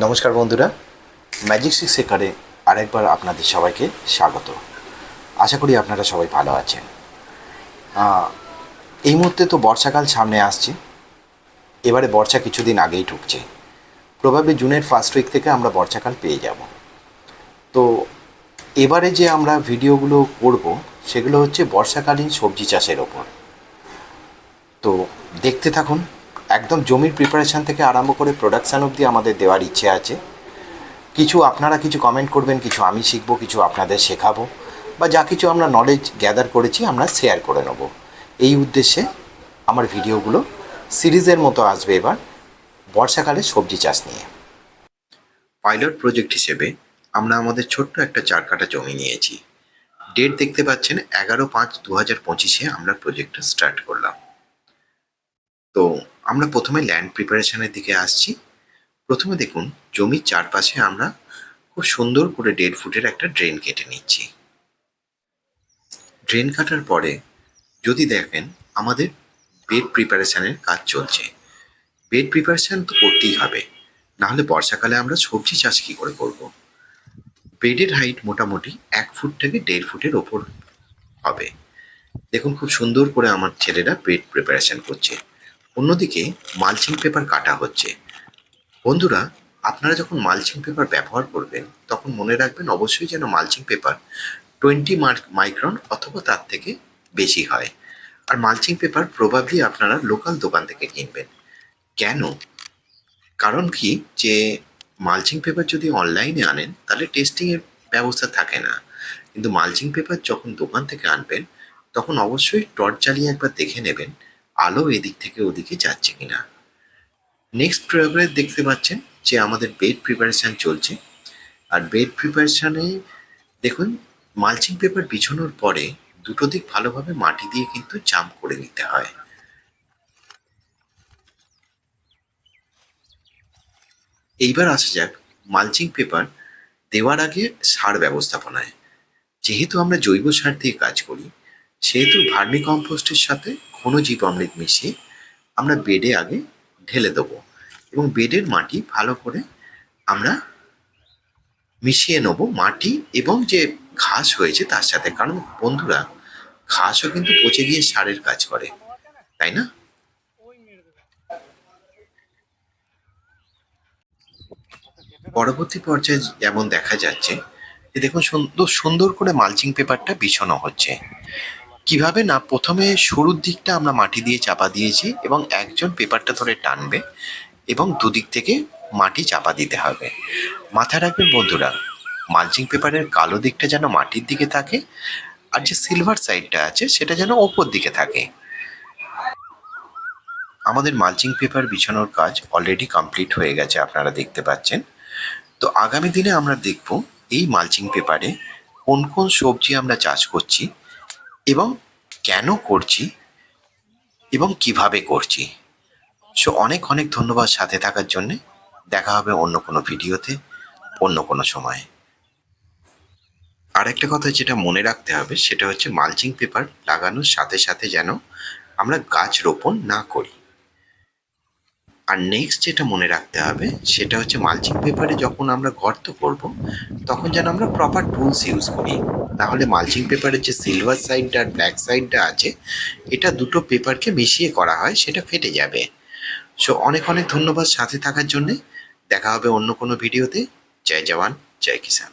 নমস্কার বন্ধুরা। Magic six একারে আরেকবার আপনাদের সবাইকে স্বাগত। আশা করি আপনারা সবাই ভালো আছেন। এই মুহূর্তে তো বর্ষাকাল সামনে আসছে। এবারে বর্ষা কিছুদিন আগেই ঢুকছে। প্রভাবে জুনের ফার্স্ট উইক থেকে আমরা বর্ষাকাল পেয়ে যাব। তো এবারে যে আমরা ভিডিওগুলো করব, সেগুলো হচ্ছে বর্ষাকালীন সবজি চাষের ওপর। তো দেখতে থাকুন। একদম জমির প্রিপারেশান থেকে আরম্ভ করে প্রোডাকশান অবধি আমাদের দেওয়ার ইচ্ছে আছে। কিছু আপনারা কিছু কমেন্ট করবেন, কিছু আমি শিখব, কিছু আপনাদের শেখাবো, বা যা কিছু আমরা নলেজ গ্যাদার করেছি আমরা শেয়ার করে নেব। এই উদ্দেশ্যে আমার ভিডিওগুলো সিরিজের মতো আসবে এবার বর্ষাকালে সবজি চাষ নিয়ে। পাইলট প্রজেক্ট হিসেবে আমরা আমাদের ছোট্ট একটা চার কাটা জমি নিয়েছি। ডেট দেখতে পাচ্ছেন এগারো পাঁচ দু হাজার পঁচিশে আমরা প্রজেক্টটা স্টার্ট করলাম। তো আমরা প্রথমে ল্যান্ড প্রিপারেশনের দিকে আসছি। প্রথমে দেখুন, জমির চারপাশে আমরা খুব সুন্দর করে দেড় ফুটের একটা ড্রেন কেটে নিচ্ছি। ড্রেন কাটার পরে যদি দেখেন, আমাদের বেড প্রিপারেশনের কাজ চলছে। বেড প্রিপারেশন তো করতেই হবে, নাহলে বর্ষাকালে আমরা সবজি চাষ কী করে করব? বেডের হাইট মোটামুটি এক ফুট থেকে দেড় ফুটের ওপর হবে। দেখুন, খুব সুন্দর করে আমার ছেলেরা বেড প্রিপারেশন করছে। অন্যদিকে মালচিং পেপার কাটা হচ্ছে। বন্ধুরা, আপনারা যখন মালচিং পেপার ব্যবহার করবেন, তখন মনে রাখবেন অবশ্যই যেন mulching paper twenty mark micron অথবা তার থেকে বেশি হয়। আর মালচিং পেপার প্রবাবলি আপনারা লোকাল দোকান থেকে কিনবেন। কেন? কারণ কি? যে মালচিং পেপার যদি অনলাইনে আনেন, তাহলে টেস্টিংয়ের ব্যবস্থা থাকে না। কিন্তু মালচিং পেপার যখন দোকান থেকে আনবেন, তখন অবশ্যই টর্চ জ্বালিয়ে একবার দেখে নেবেন। আলো এদিক থেকে ওদিকে যাচ্ছে কিনা। নেক্সট প্রোগ্রামে দেখতে পাচ্ছেন যে আমাদের বেড প্রিপারেশন চলছে। আর বেড প্রিপারেশনে দেখুন মালচিং পেপার বিছানোর পরে দুটো দিক ভালোভাবে মাটি দিয়ে কিন্তু জাম্প করে নিতে হয়। এইবার আসা যাক মালচিং পেপার দেওয়ার আগে সার ব্যবস্থাপনায়। যেহেতু আমরা জৈব সার দিয়ে কাজ করি সেহেতু ভার্মি কম্পোস্টের সাথে ঘনজীব অমৃত মিশিয়ে আমরা বেডে আগে ঢেলে দেবো এবং বেডের মাটি ভালো করে আমরা মিশিয়ে নেব মাটি এবং যে ঘাস হয়েছে তার সাথে। কারণ বন্ধুরা, ঘাসও কিন্তু পচে গিয়ে সারের কাজ করে, তাই না? পরবর্তী পর্যায়ে যেমন দেখা যাচ্ছে যে দেখুন সুন্দর সুন্দর করে মালচিং পেপারটা বিছানো হচ্ছে। কীভাবে না প্রথমে শুরুর দিকটা আমরা মাটি দিয়ে চাপা দিয়েছি এবং একজন পেপারটা ধরে টানবে এবং দুদিক থেকে মাটি চাপা দিতে হবে। মাথায় রাখবেন বন্ধুরা, মালচিং পেপারের কালো দিকটা যেন মাটির দিকে থাকে আর যে সিলভার সাইডটা আছে সেটা যেন ওপর দিকে থাকে। আমাদের মালচিং পেপার বিছানোর কাজ অলরেডি কমপ্লিট হয়ে গেছে, আপনারা দেখতে পাচ্ছেন। তো আগামী দিনে আমরা দেখব এই মালচিং পেপারে কোন কোন সবজি আমরা চাষ করছি এবং কেন করছি এবং কীভাবে করছি? সো অনেক অনেক ধন্যবাদ সাথে থাকার জন্যে। দেখা হবে অন্য কোনো ভিডিওতে, অন্য কোনো সময়ে। আরেকটা কথা যেটা মনে রাখতে হবে, সেটা হচ্ছে মালচিং পেপার লাগানোর সাথে সাথে যেন আমরা গাছ রোপণ না করি। আর নেক্সট যেটা মনে রাখতে হবে, সেটা হচ্ছে মালচিং পেপারে যখন আমরা গর্ত করব, তখন যেন আমরা প্রপার টুলস ইউজ করি। তাহলে মালচিং পেপারের যে সিলভার সাইডটা আর ব্ল্যাক সাইডটা আছে, এটা দুটো পেপারকে মিশিয়ে করা হয়, সেটা ফেটে যাবে। সো অনেক অনেক ধন্যবাদ সাথে থাকার জন্যে। দেখা হবে অন্য কোনো ভিডিওতে জয় জওয়ান, জয় কিষান